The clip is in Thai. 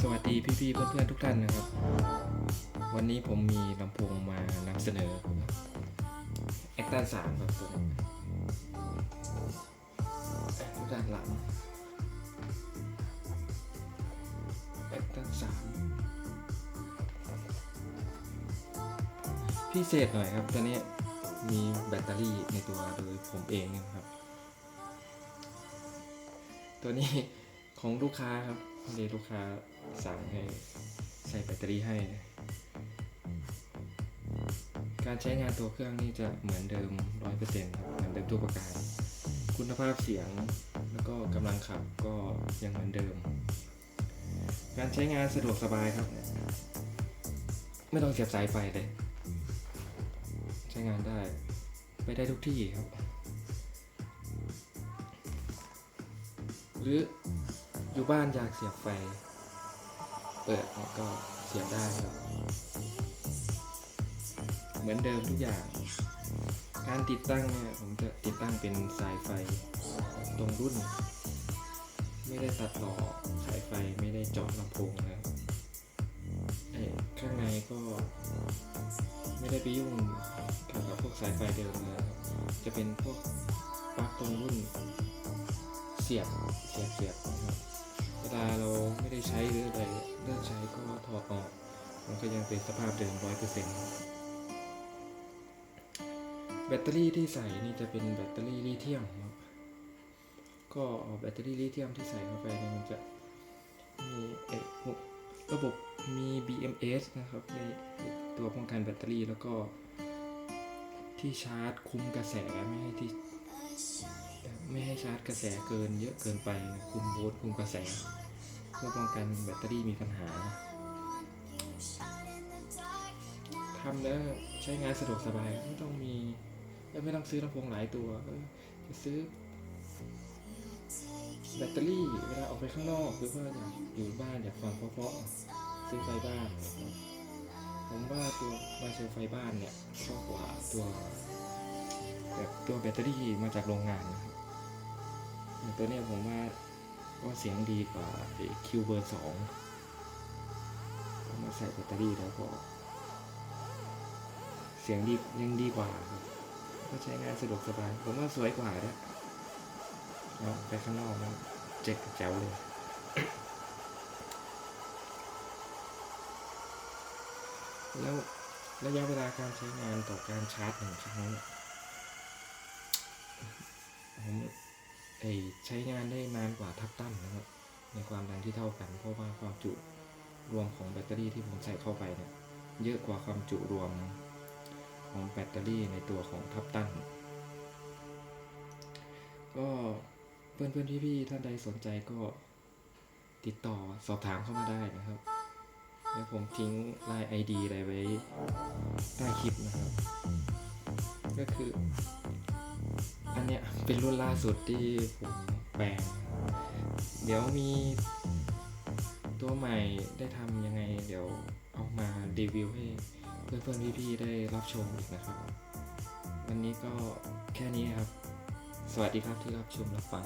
สวัสดีพี่ๆเพื่อนๆทุกท่านนะครับ วันนี้ผมมีลำโพงมานำเสนอแอคตันสามครับผมทุกด้านหลังแอคตันสามพิเศษหน่อยครับตัวนี้มีแบตเตอรี่ในตัวโดยผมเองนะครับ ตัวนี้ของลูกค้าครับ พอดีลูกค้าสั่งให้ใส่แบตเตอรี่ให้นะการใช้งานตัวเครื่องนี่จะเหมือนเดิม 100%ครับเหมือนเดิมทุกประการ คุณภาพเสียงแล้วก็กำลังขับก็ยังเหมือนเดิม การใช้งานสะดวกสบายครับ ไม่ต้องเสียบสายไฟเลย ใช้งานได้ไปได้ทุกที่ครับ หรือ อยู่บ้านอยากเสียบไฟ เปิดแล้วก็เสียบได้ครับเหมือนเดิมทุกอย่าง การติดตั้งเนี่ยผมจะติดตั้งเป็นสายไฟตรงรุ่น ไม่ได้ตัดต่อสายไฟไม่ได้เจาะลำโพงนะข้างในก็ไม่ได้ไปยุ่งเกี่ยวกับพวกสายไฟเดิมนะจะเป็นพวกปลั๊กตรงรุ่นเสียบเสียบเสียบนะครับ เวลาเราไม่ได้ใช้หรืออะไรเลิกใช้ก็ถอดออก มันก็ยังเป็นสภาพเดิมร้อยเปอร์เซ็นต์แบตเตอรี่ที่ใส่นี่จะเป็นแบตเตอรี่ลิเธียมครับก็แบตเตอรี่ลิเธียมที่ใส่เข้าไปเนี่ยมันจะมีเอ่อพวกระบบมี BMS นะครับในตัวป้องกันแบตเตอรี่แล้วก็ที่ชาร์จคุมกระแสไม่ให้ที่ ไม่ให้ชาร์จกระแสเกินเยอะเกินไปคุมโวลต์คุมกระแส เพื่อป้องกันแบตเตอรี่มีปัญหาทำแล้วใช้งานสะดวกสบายไม่ต้องมีไม่ต้องซื้อลำโพงหลายตัวจะซื้อแบตเตอรี่เวลาออกไปข้างนอกหรือว่าอยากอยู่บ้านอยากฟังเพราะๆซื้อไฟบ้านนะครับผมว่าตัวมาเชลไฟบ้านเนี่ยชอบกว่าตัวแบบตัวแบตเตอรี่มาจากโรงงานนะครับ ตัวนี้ผมว่าก็เสียงดีกว่าคิวเบอร์สองเอามาใส่แบตเตอรี่แล้วก็ เสียงดียังดีกว่าครับก็ใช้งานสะดวกสบาย ผมว่าสวยกว่าด้วเนาะไปข้างนอกนะเจ็กแจ๋วเลยแล้วระยะเวลาการใช้งานต่อการชาร์จหนึ่งครั้งผม ใช้งานได้นานกว่าทับตั้นนะครับในความดังที่เท่ากัน เพราะว่าความจุรวมของแบตเตอรี่ที่ผมใส่เข้าไปเนี่ยเยอะกว่าความจุรวมของแบตเตอรี่ในตัวของทับตั้นก็เพื่อนเพื่อนพี่ๆท่านใดสนใจก็ติดต่อสอบถามเข้ามาได้นะครับเดี๋ยวผมทิ้งไลน์ไอดีอะไรไว้ใต้คลิปนะครับ ก็คือ อันเนี้ย เป็นรุ่นล่าสุดที่ผมแปลงเดี๋ยวมีตัวใหม่ได้ทำยังไง เดี๋ยวเอามารีวิวให้เพื่อนๆพี่ๆได้รับชมอีกนะครับ วันนี้ก็แค่นี้ครับ สวัสดีครับที่รับชมรับฟัง